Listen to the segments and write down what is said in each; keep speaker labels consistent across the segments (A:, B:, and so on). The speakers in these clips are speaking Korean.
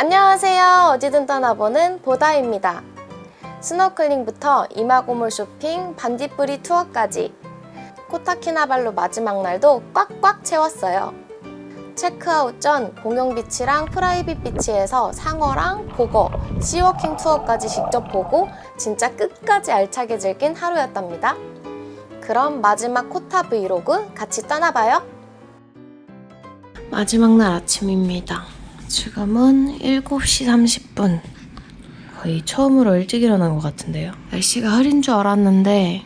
A: 안녕하세요. 어디든 떠나보는 보다입니다. 스노클링부터 이마고물 쇼핑, 반딧불이 투어까지 코타키나발루 마지막 날도 꽉꽉 채웠어요. 체크아웃 전 공영 비치랑 프라이빗 비치에서 상어랑 보거, 시워킹 투어까지 직접 보고 진짜 끝까지 알차게 즐긴 하루였답니다. 그럼 마지막 코타 브이로그 같이 떠나봐요. 마지막 날 아침입니다. 지금은 7시 30분. 거의 처음으로 일찍 일어난 것 같은데요. 날씨가 흐린 줄 알았는데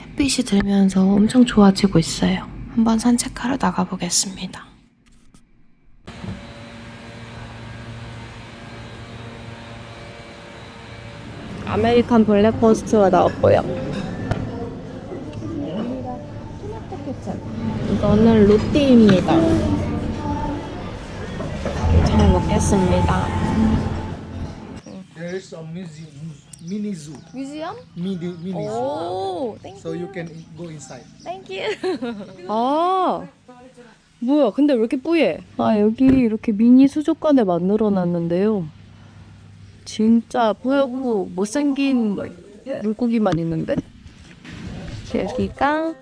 A: 햇빛이 들면서 엄청 좋아지고 있어요. 한번 산책하러 나가보겠습니다. 아메리칸 블랙퍼스트가 나왔고요. 이거는 루띠입니다. 잘 먹겠습니다.
B: There is a museum, mini zoo,
A: 뮤지엄?
B: mini mini zoo.
A: 오, 땡큐.
B: So you can go inside.
A: 땡큐.
C: 아 뭐야 근데 왜 이렇게 뿌예? 아 여기 이렇게 미니 수족관에 만들어 놨는데요 진짜 뿌옇고 못생긴 물고기만 있는데 여기가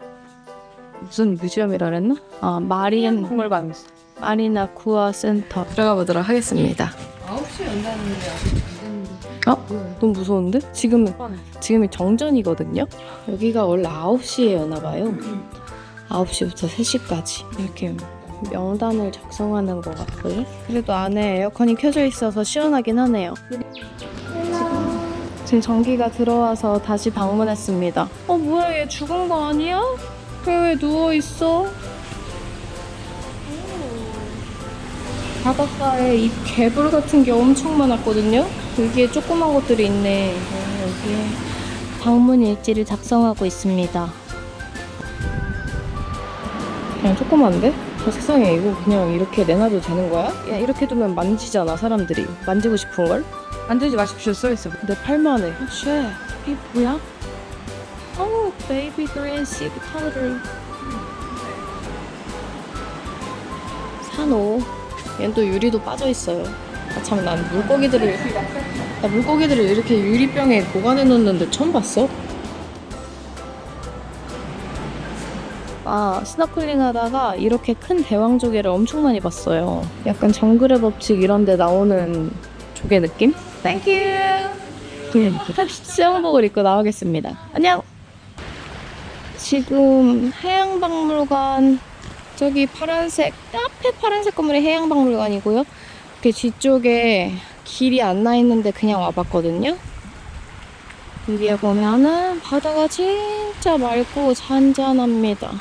C: 무슨 뮤지엄이라 그랬나? 아 마린 박물관 마리나 쿠아 센터 들어가 보도록 하겠습니다 9시에 연다는데 어? 너무 무서운데? 지금은 지금이 정전이거든요 여기가 원래 9시에 여나 봐요 9시부터 3시까지 이렇게 명단을 작성하는 것 같고요. 그래도 안에 에어컨이 켜져 있어서 시원하긴 하네요. 지금 전기가 들어와서 다시 방문했습니다. 어 뭐야 얘 죽은 거 아니야? 왜왜 누워 있어? 바닷가에 이 개불 같은 게 엄청 많았거든요. 여기에 조그만 것들이 있네. 어, 여기에 방문 일지를 작성하고 있습니다. 그냥 조그만데? 저 세상에 이거 그냥 이렇게 내놔도 되는 거야? 야 이렇게 두면 만지잖아 사람들이 만지고 싶은 걸? 만지지 마십시오 써있어 근데 팔만 해 쉣 이게 뭐야? 어 베이비 그린 시드 파우더 산호 얘는 또 유리도 빠져 있어요 아 참 난 물고기들을 나 물고기들을 이렇게 유리병에 보관해 놓는데 처음 봤어 아, 스노클링 하다가 이렇게 큰 대왕 조개를 엄청 많이 봤어요. 약간 정글의 법칙 이런 데 나오는 조개 느낌? 땡큐! 수영복을 입고 나가겠습니다. 안녕! 지금 해양박물관 저기 파란색 앞에 파란색 건물이 해양박물관이고요. 그 뒤쪽에 길이 안 나 있는데 그냥 와봤거든요. 여기에 보면은 바다가 진짜 맑고 잔잔합니다.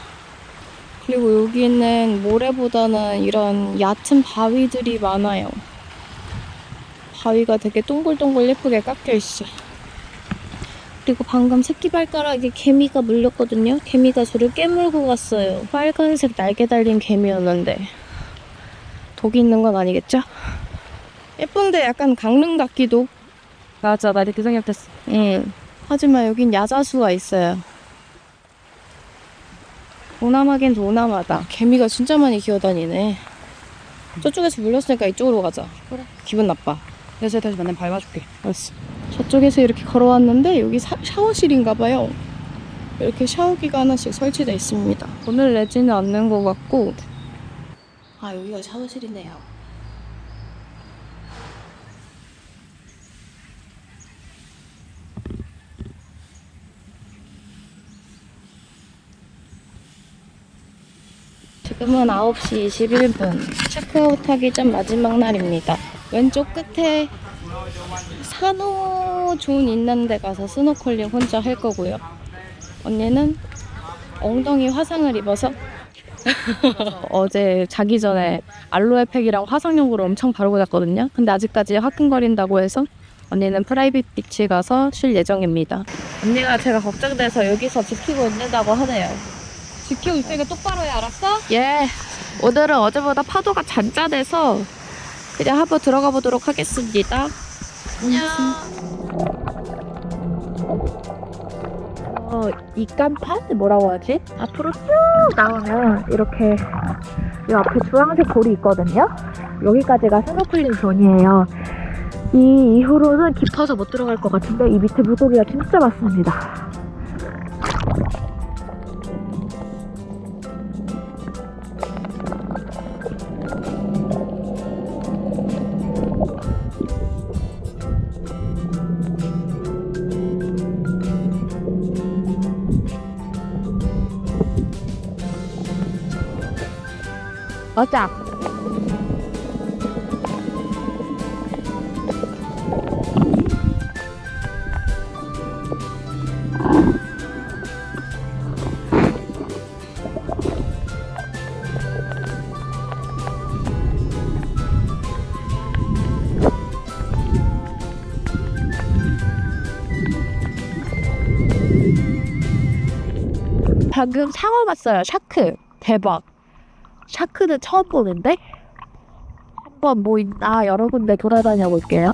C: 그리고 여기는 모래보다는 이런 얕은 바위들이 많아요. 바위가 되게 동글동글 예쁘게 깎여 있어. 그리고 방금 새끼발가락에 개미가 물렸거든요. 개미가 저를 깨물고 갔어요. 빨간색 날개 달린 개미였는데 독이 있는 건 아니겠죠? 예쁜데 약간 강릉 같기도. 맞아, 나 이렇게 생각했어. 응. 하지만 여긴 야자수가 있어요. 오남하긴 오남하다. 개미가 진짜 많이 기어다니네. 저쪽에서 물렸으니까 이쪽으로 가자. 그래. 기분 나빠.
D: 그래서 다시 만나면 밟아줄게.
C: 알았어. 저쪽에서 이렇게 걸어왔는데 여기 사- 샤워실인가 봐요. 이렇게 샤워기가 하나씩 설치되어 있습니다. 오늘 내지는 않는 것 같고. 아 여기가 샤워실이네요. 지금은 9시 21분. 체크아웃하기 전 마지막 날입니다. 왼쪽 끝에 산호존 있는 데 가서 스노클링 혼자 할 거고요. 언니는 엉덩이 화상을 입어서 어제 자기 전에 알로에팩이랑 화상용으로 엄청 바르고 잤거든요. 근데 아직까지 화끈거린다고 해서 언니는 프라이빗 비치 가서 쉴 예정입니다. 언니가 제가 걱정돼서 여기서 지키고 있는다고 하네요.
D: 지키고 있으니까 똑바로 해, 알았어?
C: 예. 오늘은 어제보다 파도가 잔잔해서 그냥 한번 들어가 보도록 하겠습니다. 어, 이 깐판? 뭐라고 하지? 앞으로 쭉 나오면 이렇게 이 앞에 주황색 볼이 있거든요.
E: 여기까지가 스노클링 존이에요. 이 이후로는 깊어서 못 들어갈 것 같은데 이 밑에 물고기가 진짜 많습니다.
C: 맞아. 방금 상어 봤어요. 샤크. 대박. 샤크는 처음 보는데? 한번 뭐 있나 여러 군데 돌아다녀 볼게요.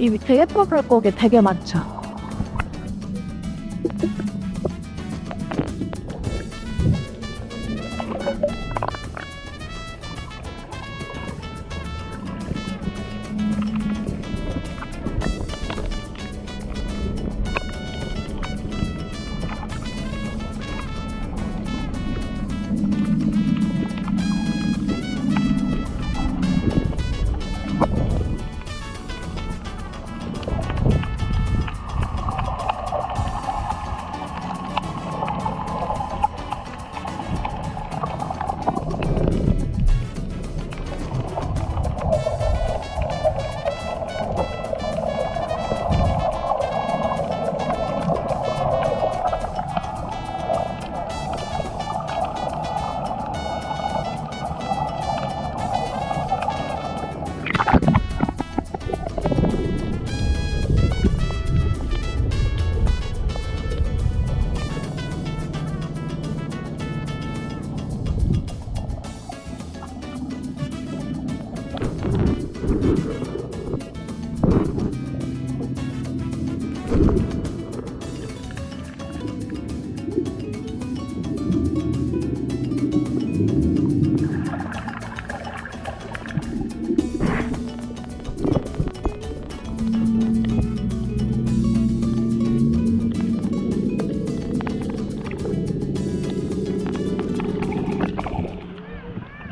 C: 이 밑에 예쁜 물고기 되게 많죠.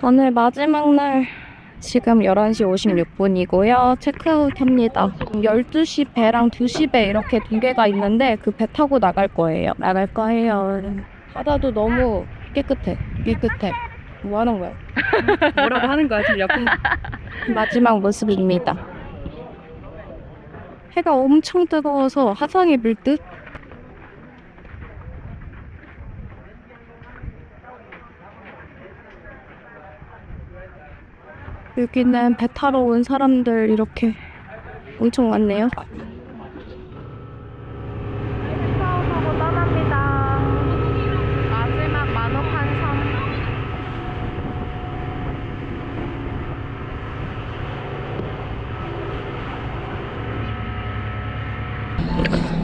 C: 오늘 마지막 날 지금 11시 56분이고요. 체크아웃 합니다. 12시 배랑 2시 배 이렇게 두 개가 있는데 그 배 타고 나갈 거예요. 나갈 거예요. 바다도 너무 깨끗해. 깨끗해. 뭐 하는 거야?
D: 뭐라고 하는 거야 지금 약간
C: 마지막 모습입니다. 해가 엄청 뜨거워서 화상 입을 듯? 여기는 배 타러 온 사람들 이렇게 엄청 많네요.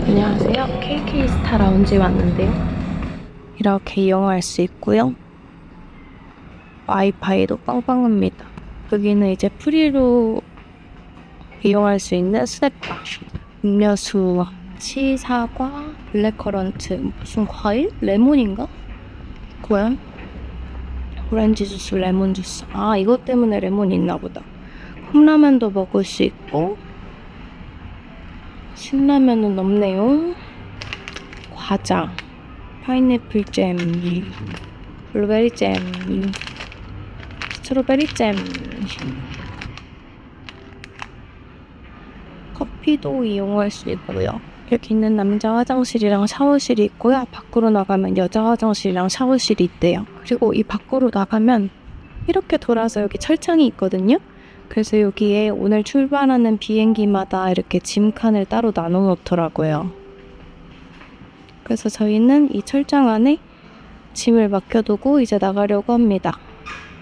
C: 안녕하세요. KK 스타 라운지 왔는데요. 이렇게 이용할 수 있고요. 와이파이도 빵빵합니다. 여기는 이제 프리로 이용할 수 있는 스낵바, 음료수, 치사과, 블랙커런트, 무슨 과일? 레몬인가? 뭐야? 오렌지 주스, 레몬 주스. 아, 이것 때문에 레몬이 있나 보다. 컵라면도 먹을 수 있고, 신라면은 없네요. 과자, 파인애플 잼, 블루베리 잼, 스트로베리 잼. 커피도 이용할 수 있고요. 여기 있는 남자 화장실이랑 샤워실이 있고요. 밖으로 나가면 여자 화장실이랑 샤워실이 있대요. 그리고 이 밖으로 나가면 이렇게 돌아서 여기 철창이 있거든요. 그래서 여기에 오늘 출발하는 비행기마다 이렇게 짐칸을 따로 나눠 놓더라고요. 그래서 저희는 이 철장 안에 짐을 맡겨두고 이제 나가려고 합니다.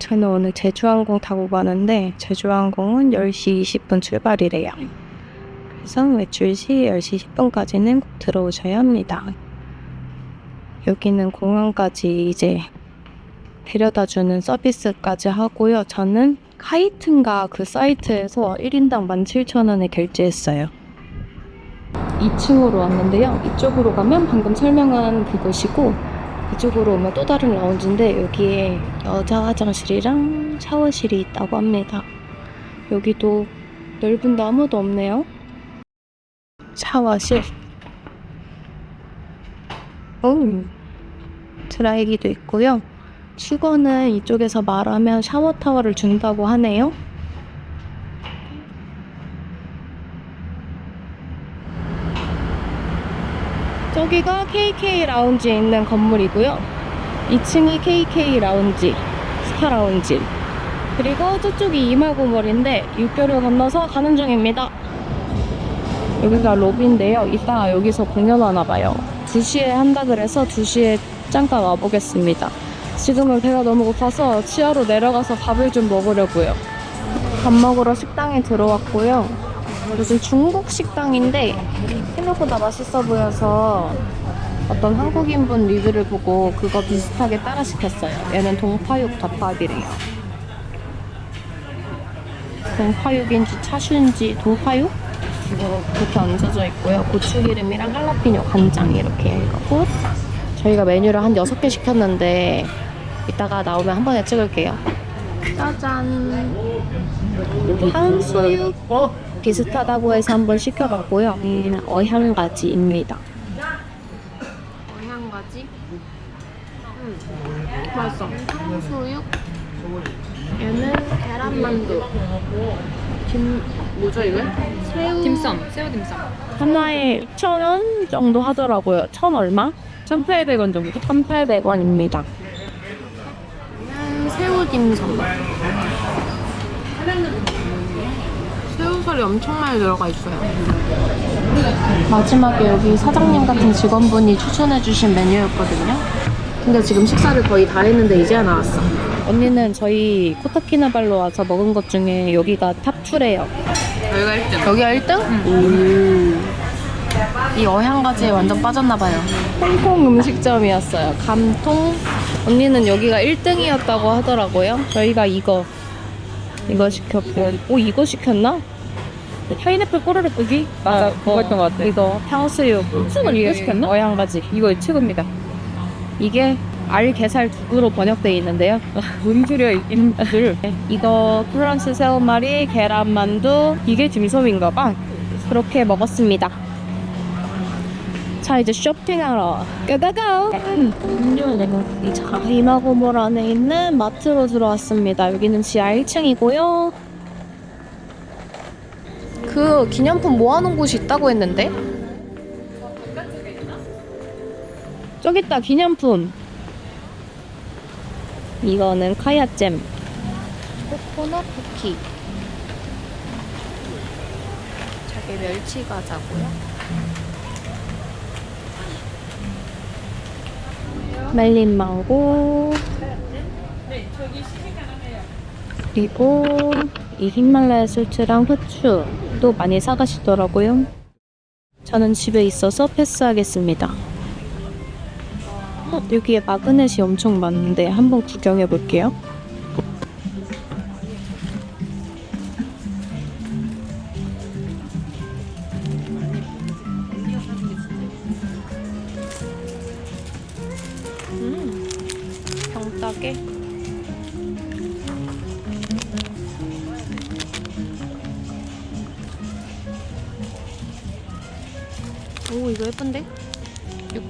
C: 저는 오늘 제주항공 타고 가는데 제주항공은 10시 20분 출발이래요. 그래서 외출 시 10시 10분까지는 꼭 들어오셔야 합니다. 여기는 공항까지 이제 데려다주는 서비스까지 하고요. 저는 카이튼가 그 사이트에서 1인당 17,000원에 결제했어요. 2층으로 왔는데요. 이쪽으로 가면 방금 설명한 그곳이고 이쪽으로 오면 또 다른 라운지인데 여기에 여자 화장실이랑 샤워실이 있다고 합니다. 여기도 넓은데 아무도 없네요. 샤워실. 오, 드라이기도 있고요. 수거는 이쪽에서 말하면 샤워 타워를 준다고 하네요. 저기가 KK 라운지에 있는 건물이고요. 2층이 KK 라운지, 스타 라운지. 그리고 저쪽이 이마고몰인데 육교를 건너서 가는 중입니다. 여기가 로비인데요. 이따가 여기서 공연하나 봐요. 2시에 한다 그래서 2시에 잠깐 와보겠습니다. 지금은 배가 너무 고파서 치아로 내려가서 밥을 좀 먹으려고요. 밥 먹으러 식당에 들어왔고요. 요즘 중국 식당인데 생각보다 맛있어 보여서 어떤 한국인분 리뷰를 보고 그거 비슷하게 따라 시켰어요. 얘는 동파육 덮밥이래요. 동파육인지 차슈인지 동파육? 이거 그렇게 얹어져 있고요. 고추기름이랑 할라피뇨 간장 이렇게 해갖고 저희가 메뉴를 한 6개 시켰는데 이따가 나오면 한 번에 찍을게요. 짜잔. 탕수육 비슷하다고 해서 한번 시켜봤고요. 음, 어향가지입니다. 어향가지? 음, 맛있어. 탕수육. 얘는 계란만두. 김 뭐죠 이거? 새우.
D: 딤섬, 새우 딤섬.
C: 하나에 1,000원 정도 하더라고요. 1,000 얼마?
D: 1,800원 정도.
C: 1,800원입니다.
A: 새우 딤섬. 새우살이 엄청 많이 들어가 있어요. 마지막에 여기 사장님 같은 직원분이 추천해주신 메뉴였거든요. 근데 지금 식사를 거의 다 했는데 이제야 나왔어. 언니는 저희 코타키나발로 와서 먹은 것 중에 여기가 탑2래요.
D: 여기가 1등.
A: 여기가 1등? 이 어향가지에 완전 빠졌나봐요. 홍콩 음식점이었어요. 감통. 언니는 여기가 1등이었다고 하더라고요. 저희가 이거 이거 시켰고, 오 이거 시켰나? 파인애플 꼬르르 뜨기?
D: 맞아, 그거 했던 것 같아.
A: 이거 탕수육.
D: 탕수육을 이거 시켰나?
A: 어향가지.
D: 이거 최고입니다.
A: 이게 알게살 두부로 번역되어 있는데요.
D: 뭔 소리야, 이름들.
A: 이거 프랑스 새우말이 계란만두 이게 딤섬인가 봐. 그렇게 먹었습니다. 자 이제 쇼핑하러 가가가. 이 자이마고몰 안에 있는 마트로 들어왔습니다. 여기는 지하 1층이고요. 그 기념품 모아놓은 곳이 있다고 했는데? 저기 있다 기념품. 이거는 카야잼. 코코넛 쿠키. 저게 멸치 과자고요. 말린 망고. 그리고 이 히말라야 술츠랑 후추 도 많이 사가시더라고요. 저는 집에 있어서 패스하겠습니다. 어, 여기에 마그넷이 엄청 많은데 한번 구경해 볼게요.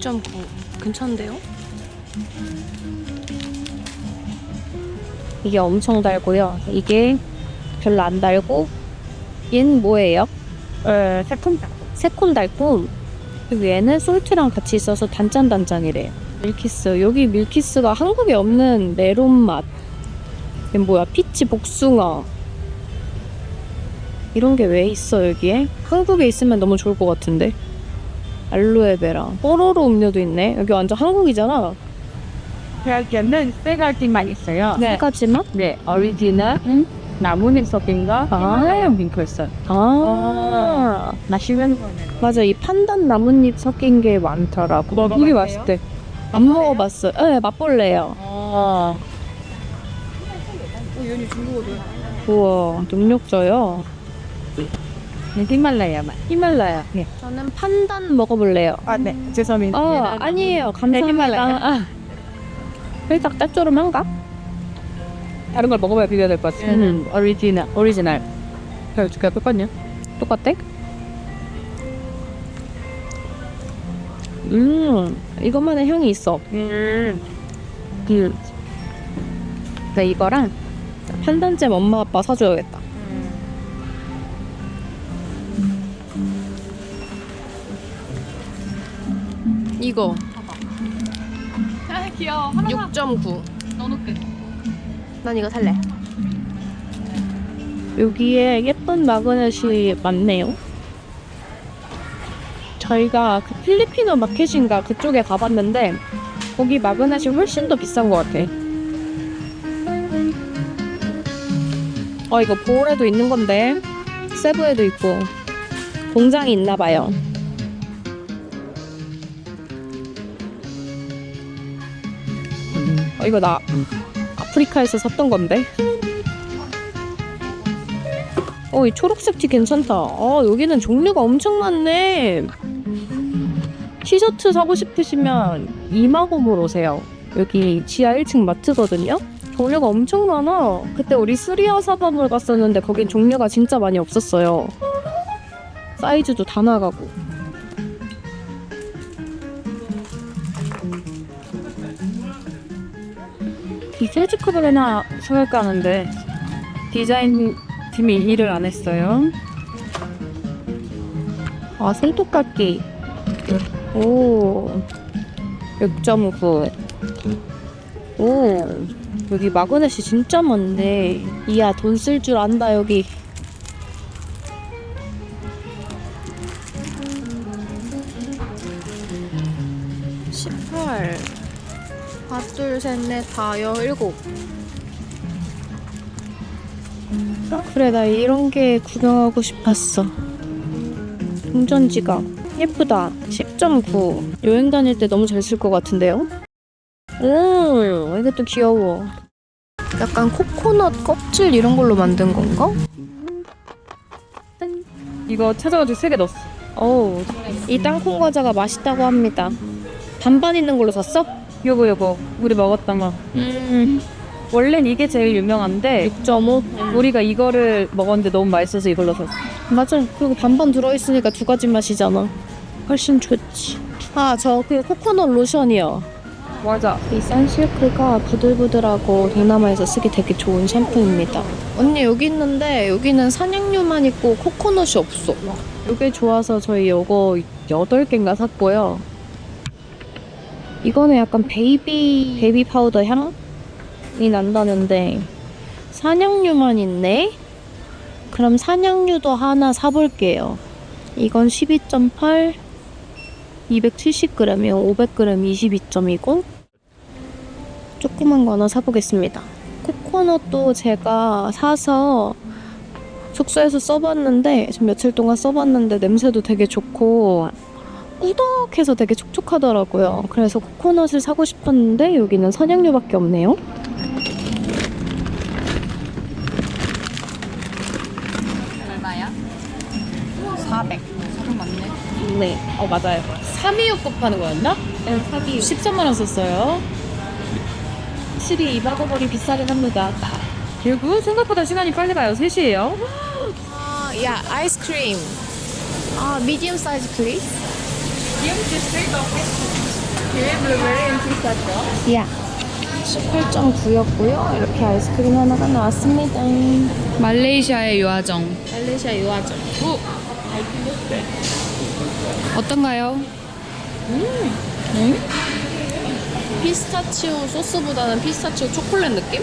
A: 6.9 괜찮은데요?
C: 이게 엄청 달고요. 이게 별로 안 달고 얘는 뭐예요?
D: 에, 새콤.
C: 새콤달콤 그리고 얘는 솔트랑 같이 있어서 단짠단짠이래요. 밀키스 여기 밀키스가 한국에 없는 메론 맛. 이게 뭐야? 피치 복숭아. 이런 게 왜 있어 여기에? 한국에 있으면 너무 좋을 것 같은데. 알로에베라. 뽀로로 음료도 있네. 여기 완전 한국이잖아.
D: 저기는 쇠 갈증만 있어요.
C: 네. 까지만?
D: 네, 오리지널 나무잎 섞인가?
C: 아.
D: 하얀 빙크 있어요.
C: 아,
D: 마시면
C: 맞아. 이 판단 나뭇잎 섞인 게 많더라고.
D: 먹어봤어요?
C: 이게 맛있대. 안 먹어봤어요. 네, 맛볼래요.
D: 어.
C: 우와, 능력자요.
D: 네, 히말라야 맛.
C: 히말라야.
D: 네.
C: 저는 판단 먹어볼래요.
D: 아, 네. 죄송합니다.
C: 어, 아니에요. 감사합니다.
D: 히말라야.
C: 아, 살짝 짭조름한가?
D: 다른 걸 먹어봐야 비교가 될것 같아요.
C: 음.
D: 오리지널. 오리지널. 저 두개 똑같냐?
C: 똑같대? 음, 이것만의 향이 있어.
D: 음.
C: 그, 나 이거랑 판단잼 엄마 아빠 사줘야겠다. 이거. 아 귀여워. 6.9. 난 이거 살래. 여기에 예쁜 마그넷이 많네요. 저희가 그 필리핀어 마켓인가 그쪽에 가봤는데 거기 마그넷이 훨씬 더 비싼 것 같아. 어 이거 볼에도 있는 건데 세부에도 있고 공장이 있나 봐요. 어 이거 나 아프리카에서 샀던 건데. 어, 이 초록색 티 괜찮다. 어, 여기는 종류가 엄청 많네. 티셔츠 사고 싶으시면 이마곰으로 오세요. 여기 지하 1층 마트거든요. 종류가 엄청 많아. 그때 우리 쓰리아 사범을 갔었는데 거긴 종류가 진짜 많이 없었어요. 사이즈도 다 나가고.
D: 이 세즈컵을 하나 사갈까 하는데 디자인 팀이 일을 안 했어요.
C: 아, 생톱깎이. 오. 6.9. 오. 여기 마그넷이 진짜 많네. 이야, 돈 쓸 줄 안다, 여기. 셋, 넷, 다, 여, 일곱. 그래, 나 이런 게 구경하고 싶었어. 동전 지갑 예쁘다 10.9 여행 다닐 때 너무 잘 쓸 것 같은데요? 오 이것도 귀여워 약간 코코넛 껍질 이런 걸로 만든 건가?
D: 이거 찾아가지고 세 개 넣었어.
C: 어우 이 땅콩 과자가 맛있다고 합니다 반반 있는 걸로 샀어?
D: 요거 요거 우리 먹었던 거.
C: 음
D: 원래는 이게 제일 유명한데
C: 6.5
D: 우리가 이거를 먹었는데 너무 맛있어서 이걸로 샀어.
C: 맞아 그리고 반반 들어있으니까 두 가지 맛이잖아 훨씬 좋지 아 저 그 코코넛 로션이요
D: 맞아.
C: 이 산실크가 부들부들하고 동남아에서 쓰기 되게 좋은 샴푸입니다. 언니 여기 있는데 여기는 산양류만 있고 코코넛이 없어. 이게 좋아서 저희 이거 8개인가 샀고요. 이거는 약간 베이비 베이비 파우더 향이 난다는데 산양류만 있네. 그럼 산양류도 하나 사볼게요. 이건 12.8 270g이요. 500g 22점이고 조그만 거 하나 사보겠습니다. 코코넛도 제가 사서 숙소에서 써봤는데 지금 며칠 동안 써봤는데 냄새도 되게 좋고 꾸덕해서 되게 촉촉하더라고요. 그래서 코코넛을 사고 싶었는데 여기는 선양류밖에 없네요. 얼마야? 400. 400 맞네. 네.
D: 어 맞아요. 326국 파는 거였나?
C: 네, 사기
D: 13만 원 썼어요.
C: 확실히 이바고벌이 비싸긴 합니다.
D: 그리고 생각보다 시간이 빨리 가요. 3시예요.
C: 아, 야, 아이스크림. 아, medium size please. Yeah. 18.9였고요. 이렇게 아이스크림 하나가 나왔습니다.
D: 말레이시아의 요아정.
C: 말레이시아 유화정.
D: 어떤가요?
C: 피스타치오 소스보다는 피스타치오 초콜릿 느낌?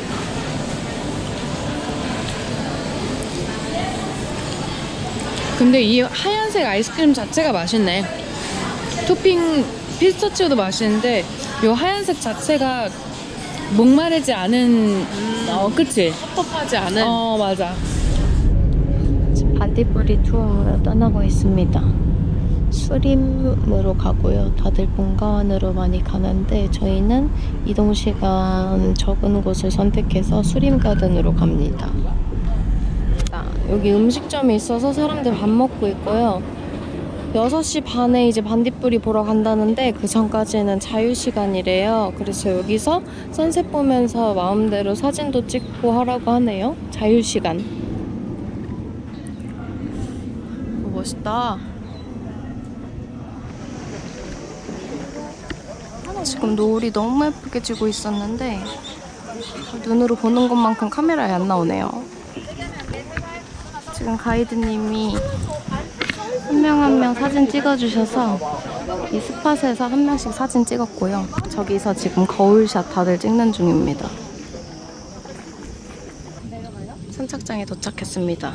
D: 근데 이 하얀색 아이스크림 자체가 맛있네. 토핑 피스타치오도 맛있는데 요 하얀색 자체가 목마르지 않은 어 그치?
C: 텁텁하지 않은
D: 어 맞아.
C: 반딧불이 투어로 떠나고 있습니다. 수림으로 가고요. 다들 본가원으로 많이 가는데 저희는 이동 시간 적은 곳을 선택해서 수림 가든으로 갑니다. 자, 여기 음식점이 있어서 사람들 밥 먹고 있고요. 6시 반에 이제 반딧불이 보러 간다는데 그 전까지는 자유 시간이래요. 그래서 여기서 선셋 보면서 마음대로 사진도 찍고 하라고 하네요. 자유 시간. 오, 멋있다. 지금 노을이 너무 예쁘게 지고 있었는데 눈으로 보는 것만큼 카메라에 안 나오네요. 지금 가이드님이 한 명 한 명 사진 찍어주셔서 이 스팟에서 한 명씩 사진 찍었고요. 저기서 지금 거울샷 다들 찍는 중입니다. 선착장에 도착했습니다.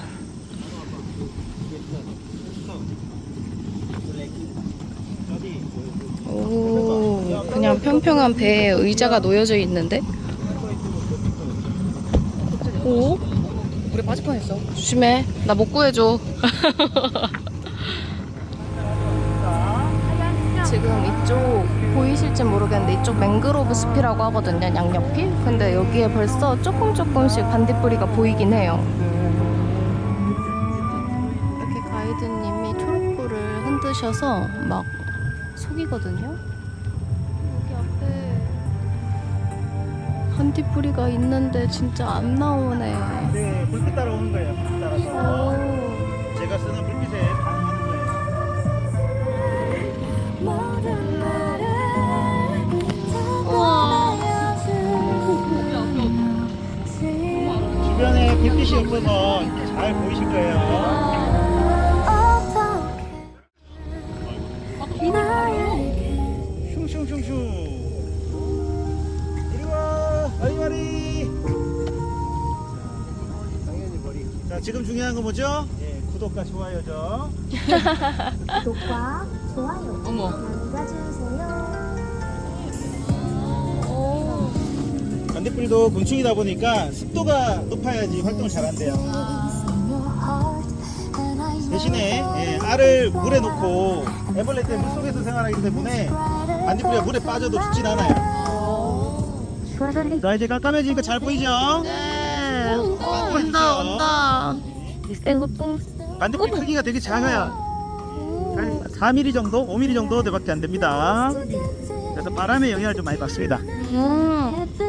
C: 오, 그냥 평평한 배에 의자가 놓여져 있는데? 오? 물에 빠질 뻔했어. 조심해. 나 못 구해줘. 지금 이쪽 보이실지 모르겠는데 이쪽 맹그로브 숲이라고 하거든요. 양옆이. 근데 여기에 벌써 조금 조금씩 반딧불이가 보이긴 해요. 이렇게 가이드님이 초록불을 흔드셔서 막 속이거든요. 여기 앞에 반딧불이가 있는데 진짜 안 나오네.
F: 네, 불빛 따라 오는 거예요. 불빛 따라서 이렇게 잘 보이실 거예요. 슝슝슝슝. 이리 와, 마리마리. 자, 당연히 머리. 자, 지금 중요한 건 뭐죠? 예, 구독과 좋아요죠.
E: 구독과 좋아요
C: 어머.
E: 눌러주세요.
F: 반딧불도 곤충이다 보니까 습도가 높아야지 활동을 잘 한대요. 대신에 예, 알을 물에 놓고 애벌레 때 물속에서 생활하기 때문에 반딧불이가 물에 빠져도 죽진 않아요. 자 이제 깜깜해지니까 잘 보이죠?
C: 네. 어, 온다, 온다.
F: 반딧불 크기가 되게 작아요. 한 4mm 정도, 5mm 정도 밖에 안 됩니다. 그래서 바람의 영향을 좀 많이 받습니다.
C: 음.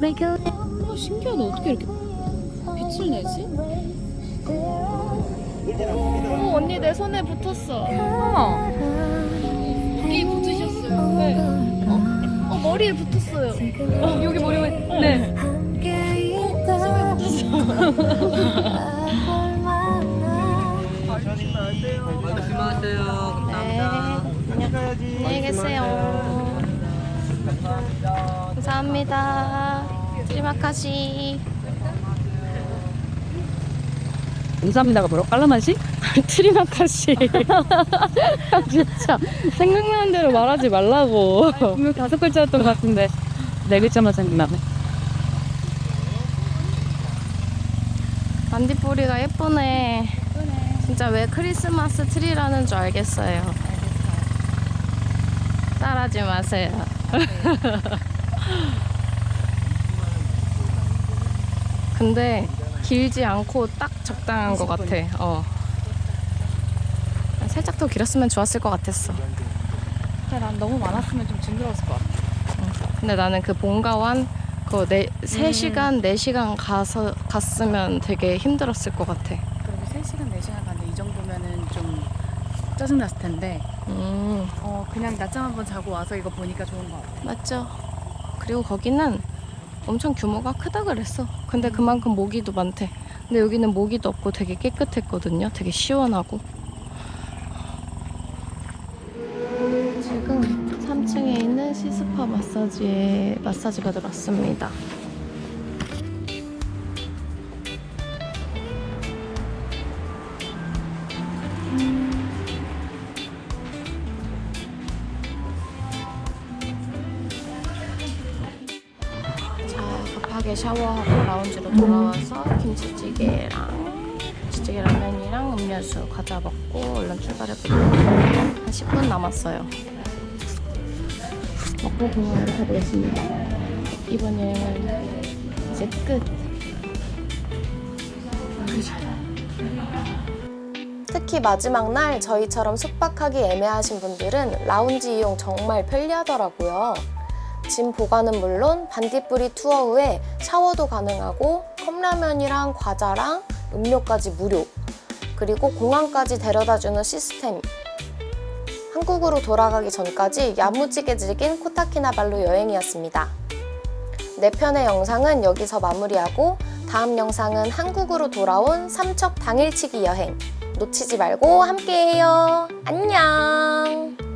D: 어, 신기하다. 어떻게 이렇게 빛을 내지?
C: 오, 언니 내 손에 붙었어.
D: 어머.
C: 여기 붙으셨어요. 네. 어, 어, 머리에 붙었어요. 어, 여기 머리에. 네.
F: 조심하세요.
C: 네. 안녕히 계세요. 감사합니다. 트리마카시.
D: 감사합니다가 뭐로? 깔라만시?
C: 트리마카시. 진짜 생각나는 대로 말하지 말라고.
D: 분명 다섯 글자였던 것 같은데 네 글자만 생각나네.
C: 반딧불이가 예쁘네. 진짜 왜 크리스마스 트리라는 줄 알겠어요. 따라하지 마세요. 근데 길지 않고 딱 적당한 것 같아. 어. 살짝 더 길었으면 좋았을 것 같았어.
D: 근데 난 너무 많았으면 좀 징그러웠을 것 같아.
C: 근데 나는 그 본가완 그 네, 3시간, 4시간 가서 갔으면 되게 힘들었을 것 같아.
D: 그리고 3시간, 4시간 갔는데 이 정도면은 좀 짜증났을 텐데
C: 음,
D: 어 그냥 낮잠 한번 자고 와서 이거 보니까 좋은 것 같아.
C: 맞죠? 그리고 거기는 엄청 규모가 크다 그랬어. 근데 그만큼 모기도 많대. 근데 여기는 모기도 없고 되게 깨끗했거든요. 되게 시원하고. 지금 3층에 있는 시스파 마사지에 마사지 받으러 왔습니다. 샤워하고 라운지로 돌아와서 김치찌개랑 김치찌개 라면이랑 음료수 과자 먹고 얼른 출발해보려고 한 10분 남았어요. 먹고 공항으로 가보겠습니다. 이번 여행은 이제 끝. 특히 마지막 날 저희처럼 숙박하기 애매하신 분들은 라운지 이용 정말 편리하더라고요. 짐 보관은 물론 반딧불이 투어 후에 샤워도 가능하고 컵라면이랑 과자랑 음료까지 무료. 그리고 공항까지 데려다주는 시스템. 한국으로 돌아가기 전까지 야무지게 즐긴 코타키나발루 여행이었습니다. 네 편의 영상은 여기서 마무리하고 다음 영상은 한국으로 돌아온 삼척 당일치기 여행. 놓치지 말고 함께해요. 안녕!